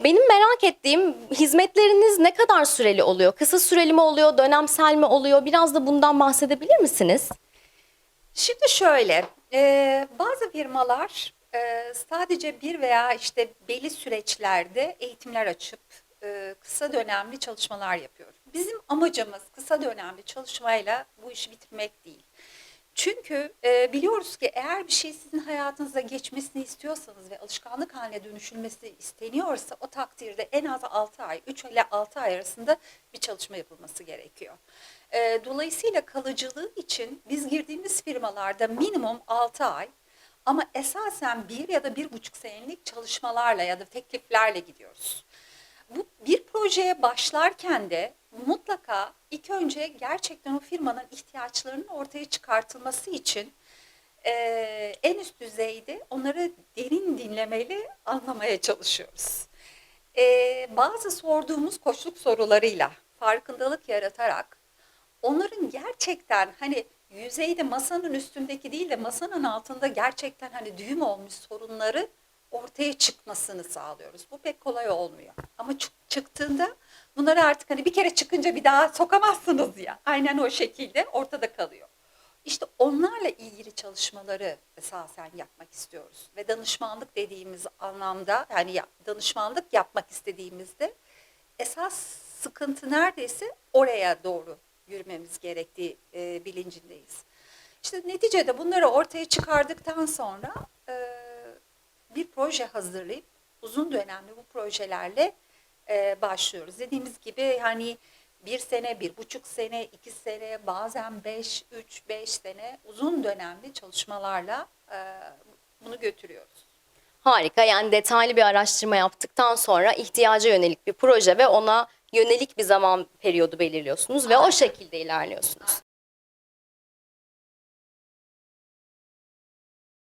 Benim merak ettiğim hizmetleriniz ne kadar süreli oluyor? Kısa süreli mi oluyor, dönemsel mi oluyor? Biraz da bundan bahsedebilir misiniz? Şimdi şöyle, e, bazı firmalar e, sadece bir veya işte belli süreçlerde eğitimler açıp e, kısa dönemli çalışmalar yapıyor. Bizim amacımız kısa dönemli çalışmayla bu işi bitirmek değil. Çünkü e, biliyoruz ki eğer bir şey sizin hayatınıza geçmesini istiyorsanız ve alışkanlık haline dönüşülmesi isteniyorsa o takdirde en az 6 ay, 3 ile 6 ay arasında bir çalışma yapılması gerekiyor. E, dolayısıyla kalıcılığı için biz girdiğimiz firmalarda minimum 6 ay ama esasen bir ya da bir buçuk senelik çalışmalarla ya da tekliflerle gidiyoruz. Bu bir projeye başlarken de mutlaka ilk önce gerçekten o firmanın ihtiyaçlarının ortaya çıkartılması için eee, en üst düzeyde onları derin dinlemeyle anlamaya çalışıyoruz. Eee, bazı sorduğumuz koçluk sorularıyla farkındalık yaratarak onların gerçekten hani yüzeyde masanın üstündeki değil de masanın altında gerçekten hani düğüm olmuş sorunları ortaya çıkmasını sağlıyoruz. Bu pek kolay olmuyor. Ama çık- çıktığında bunları artık hani bir kere çıkınca bir daha sokamazsınız ya. Aynen o şekilde ortada kalıyor. İşte onlarla ilgili çalışmaları esasen yapmak istiyoruz. Ve danışmanlık dediğimiz anlamda yani ya- danışmanlık yapmak istediğimizde esas sıkıntı neredeyse oraya doğru yürümemiz gerektiği e, bilincindeyiz. İşte neticede bunları ortaya çıkardıktan sonra e, bir proje hazırlayıp uzun dönemli bu projelerle e, başlıyoruz. Dediğimiz gibi hani bir sene, bir buçuk sene, iki sene, bazen beş, üç, beş sene uzun dönemli çalışmalarla e, bunu götürüyoruz. Harika. Yani detaylı bir araştırma yaptıktan sonra ihtiyaca yönelik bir proje ve ona yönelik bir zaman periyodu belirliyorsunuz ve o şekilde ilerliyorsunuz.